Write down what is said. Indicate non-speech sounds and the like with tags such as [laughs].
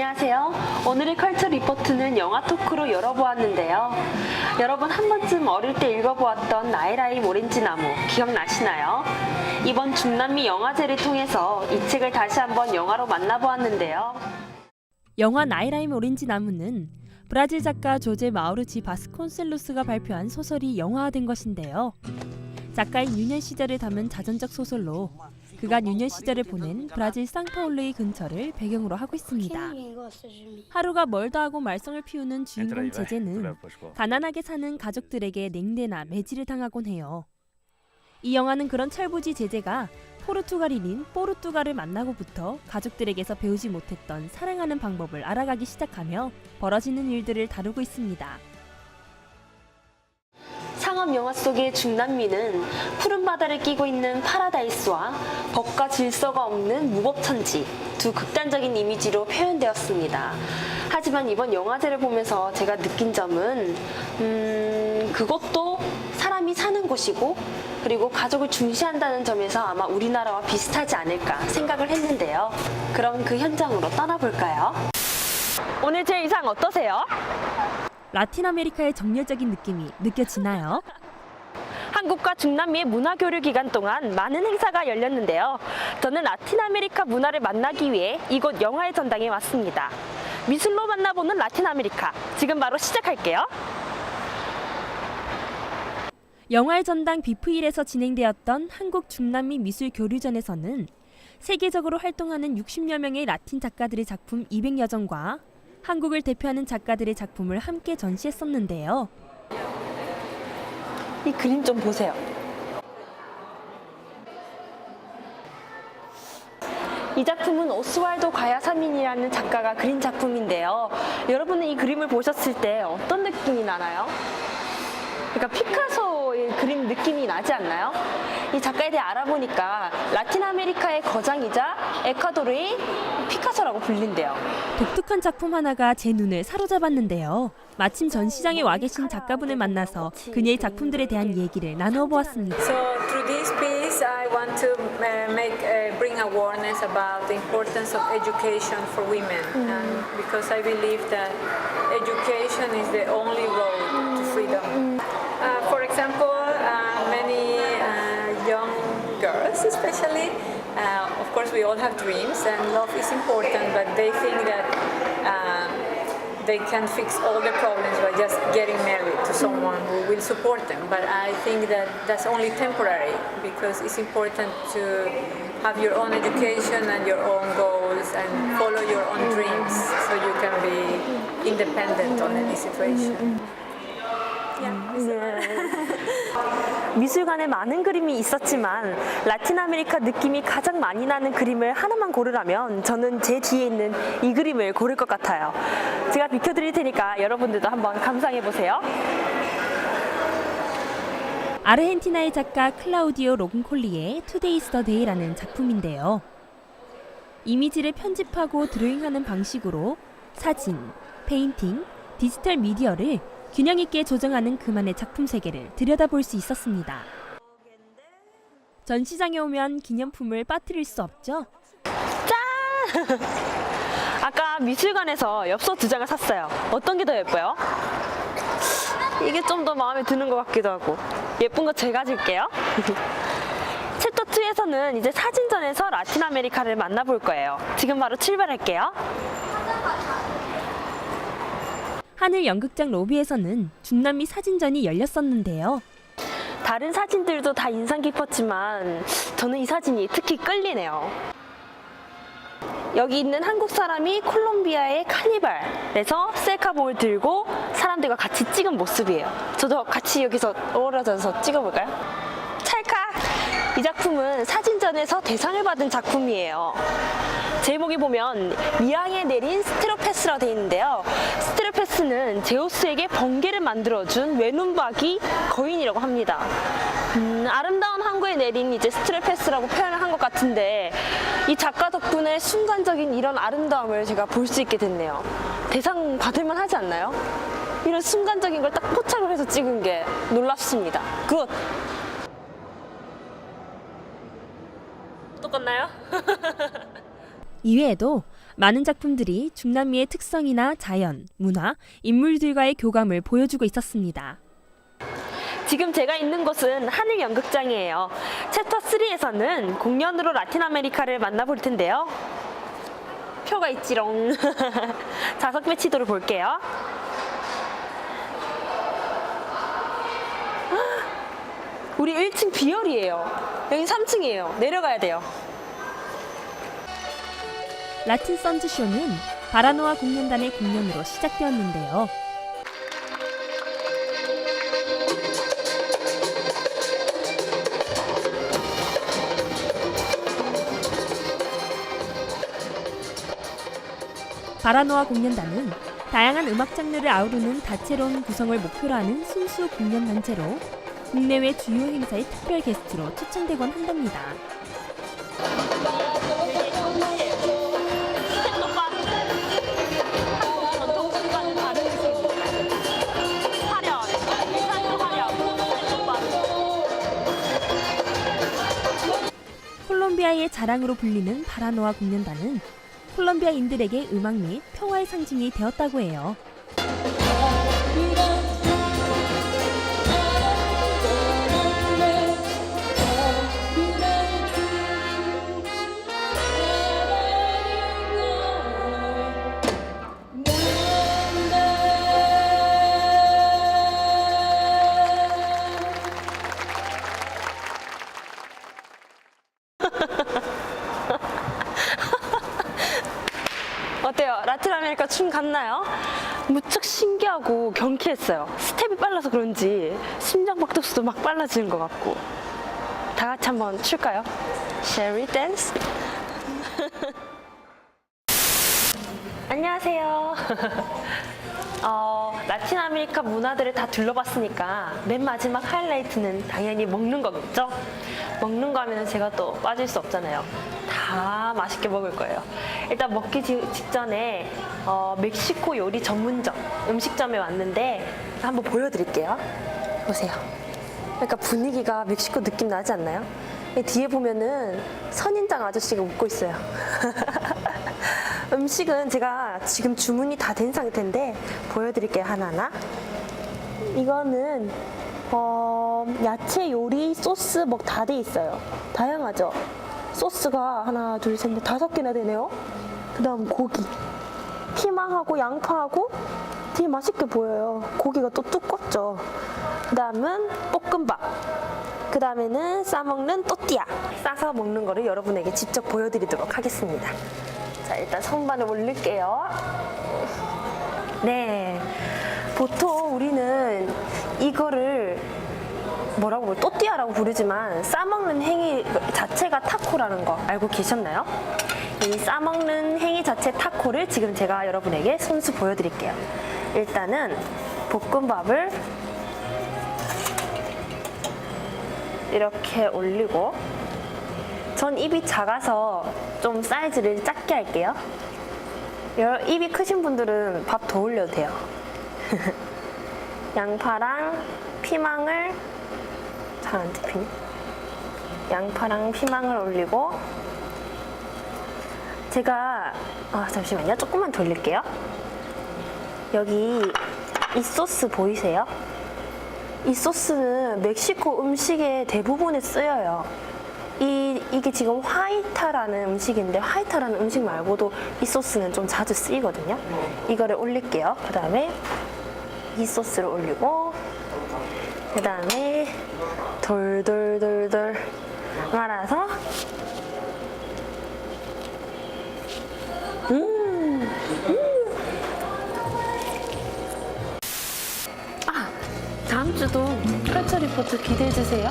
안녕하세요. 오늘의 컬처 리포트는 영화 토크로 열어보았는데요. 여러분 한 번쯤 어릴 때 읽어보았던 나이라임 오렌지 나무 기억나시나요? 이번 중남미 영화제를 통해서 이 책을 다시 한번 영화로 만나보았는데요. 영화 나이라임 오렌지 나무는 브라질 작가 조제 마우르치 바스콘셀로스가 발표한 소설이 영화화된 것인데요. 작가인 유년 시절을 담은 자전적 소설로 그가 유년 시절을 보낸 브라질 상파울루의 근처를 배경으로 하고 있습니다. 하루가 멀다 하고 말썽을 피우는 주인공 제제는 가난하게 사는 가족들에게 냉대나 매질을 당하곤 해요. 이 영화는 그런 철부지 제제가 포르투갈인인 포르투갈을 만나고부터 가족들에게서 배우지 못했던 사랑하는 방법을 알아가기 시작하며 벌어지는 일들을 다루고 있습니다. 상업 영화 속의 중남미는 푸른 바다를 끼고 있는 파라다이스와 법과 질서가 없는 무법천지 두 극단적인 이미지로 표현되었습니다. 하지만 이번 영화제를 보면서 제가 느낀 점은 음, 그것도 사람이 사는 곳이고 그리고 가족을 중시한다는 점에서 아마 우리나라와 비슷하지 않을까 생각을 했는데요. 그럼 그 현장으로 떠나볼까요? 오늘 제 의상 어떠세요? 라틴 아메리카의 정열적인 느낌이 느껴지나요? [laughs] 한국과 중남미의 문화 교류 기간 동안 많은 행사가 열렸는데요. 저는 라틴 아메리카 문화를 만나기 위해 이곳 영화의 전당에 왔습니다. 미술로 만나보는 라틴 아메리카. 지금 바로 시작할게요. 영화의 전당 비프일에서 진행되었던 한국 중남미 미술 교류전에서는 세계적으로 활동하는 60여 명의 라틴 작가들의 작품 200여 점과 한국을 대표하는 작가들의 작품을 함께 전시했었는데요. 이 그림 좀 보세요. 이 작품은 오스왈도 과야사민이라는 작가가 그린 작품인데요. 여러분은 이 그림을 보셨을 때 어떤 느낌이 나나요? 그러니까 피카소 의 그림 느낌이 나지 않나요? 이 작가에 대해 알아보니까 라틴 아메리카의 거장이자 에콰도르의 피카소라고 불린대요. 독특한 작품 하나가 제 눈을 사로잡았는데요. 마침 전시장에 와 계신 작가분을 만나서 그녀의 작품들에 대한 얘기를 나누어 보았습니다. So through this piece, I want to uh, make uh, bring awareness about the importance of education for women, and because I believe that education is the only girls, especially, uh, of course, we all have dreams, and love is important, but they think that. Uh, they can fix all the problems by just getting married to someone who will support them. But I think that that's only temporary because it's important to have your own education and your own goals and follow your own dreams so you can be independent on any situation. 미술관에 많은 그림이 있었지만 라틴 아메리카 느낌이 가장 많이 나는 그림을 하나만 고르라면 저는 제 뒤에 있는 이 그림을 고를 것 같아요. 제가 비켜드릴 테니까 여러분들도 한번 감상해 보세요. 아르헨티나의 작가 클라우디오 로근콜리의 투데이스 더 데이라는 작품인데요. 이미지를 편집하고 드로잉하는 방식으로 사진, 페인팅, 디지털 미디어를 균형 있게 조정하는 그만의 작품 세계를 들여다볼 수 있었습니다. 전시장에 오면 기념품을 빠뜨릴 수 없죠. [laughs] 아까 미술관에서 엽서 두 장을 샀어요. 어떤 게 더 예뻐요? 이게 좀 더 마음에 드는 것 같기도 하고 예쁜 거 제가 줄게요. [laughs] 챕터 2에서는 이제 사진전에서 라틴 아메리카를 만나볼 거예요. 지금 바로 출발할게요. 하늘 연극장 로비에서는 중남미 사진전이 열렸었는데요. 다른 사진들도 다 인상 깊었지만 저는 이 사진이 특히 끌리네요. 여기 있는 한국 사람이 콜롬비아의 카니발에서 셀카봉을 들고 사람들과 같이 찍은 모습이에요. 저도 같이 여기서 어우러져서 찍어볼까요? 찰칵! 이 작품은 사진전에서 대상을 받은 작품이에요. 제목에 보면 미양에 내린 되어 있는데요. 스테로패스는 제우스에게 번개를 만들어준 외눈박이 거인이라고 합니다. 음, 아름다운 항구에 내린 이제 스테로패스라고 표현을 한 것 같은데 이 작가 덕분에 순간적인 이런 아름다움을 제가 볼 수 있게 됐네요. 대상 받을만 하지 않나요? 이런 순간적인 걸 딱 포착을 해서 찍은 게 놀랍습니다. 굿! 똑같나요? [laughs] 이외에도 많은 작품들이 중남미의 특성이나 자연, 문화, 인물들과의 교감을 보여주고 있었습니다. 지금 제가 있는 곳은 하늘 연극장이에요. 챕터 3에서는 공연으로 라틴 아메리카를 만나볼 텐데요. 표가 있지롱. [laughs] 좌석 배치도를 볼게요. [gasps] 우리 1층 비열이에요. 여기 3층이에요. 내려가야 돼요. 라틴 선즈 쇼는 바라노아 공연단의 공연으로 시작되었는데요. 바라노아 공연단은 다양한 음악 장르를 아우르는 다채로운 구성을 목표로 하는 순수 공연 단체로 국내외 주요 행사의 특별 게스트로 초청되곤 한답니다. 콜롬비아의 자랑으로 불리는 바라노아 공연단은 콜롬비아인들에게 음악 및 평화의 상징이 되었다고 해요. 아메리카 춤 같나요? 무척 신기하고 경쾌했어요. 스텝이 빨라서 그런지 심장 박동수도 막 빨라지는 것 같고. 다 같이 한번 출까요? Shall we dance? [laughs] 안녕하세요. [laughs] 어, 라틴 아메리카 문화들을 다 둘러봤으니까 맨 마지막 하이라이트는 당연히 먹는 거겠죠? 먹는 거 하면 제가 또 빠질 수 없잖아요. 다 맛있게 먹을 거예요. 일단 먹기 지- 직전에 어, 멕시코 요리 전문점 음식점에 왔는데 한번 보여드릴게요. 보세요. 그러니까 분위기가 멕시코 느낌 나지 않나요? 이 뒤에 보면은 선인장 아저씨가 웃고 있어요. [laughs] 음식은 제가 지금 주문이 다 된 상태인데 보여드릴게요 하나하나. 이거는 어, 야채 요리 소스 뭐 다 돼 있어요. 다양하죠. 소스가 하나, 둘, 셋, 넷, 다섯 개나 되네요. 그 다음 고기, 피망하고 양파하고 되게 맛있게 보여요. 고기가 또 두껍죠. 그 다음은 볶음밥. 그 다음에는 싸먹는 또띠아. 싸서 먹는 거를 여러분에게 직접 보여드리도록 하겠습니다. 자, 일단 선반을 올릴게요. 네. 보통 우리는 이거를 뭐라고 뭐 또띠아라고 부르지만 싸먹는 행위 자체가 타코라는 거 알고 계셨나요? 이 싸먹는 행위 자체 타코를 지금 제가 여러분에게 손수 보여드릴게요. 일단은 볶음밥을 이렇게 올리고 전 입이 작아서 좀 사이즈를 작게 할게요. 여- 입이 크신 분들은 밥 더 올려도 돼요. [laughs] 양파랑 피망을 잘 안 잡히네. 양파랑 피망을 올리고 제가 아 잠시만요. 조금만 돌릴게요. 여기 이 소스 보이세요? 이 소스는 멕시코 음식의 대부분에 쓰여요. 이, 이게 지금 화이타라는 음식인데 화이타라는 음식 말고도 이 소스는 좀 자주 쓰이거든요. 이거를 올릴게요. 그 다음에 이 소스를 올리고 그 다음에 돌돌돌돌 말아서 음, 아, 다음 주도 컬처 리포트 기대해 주세요.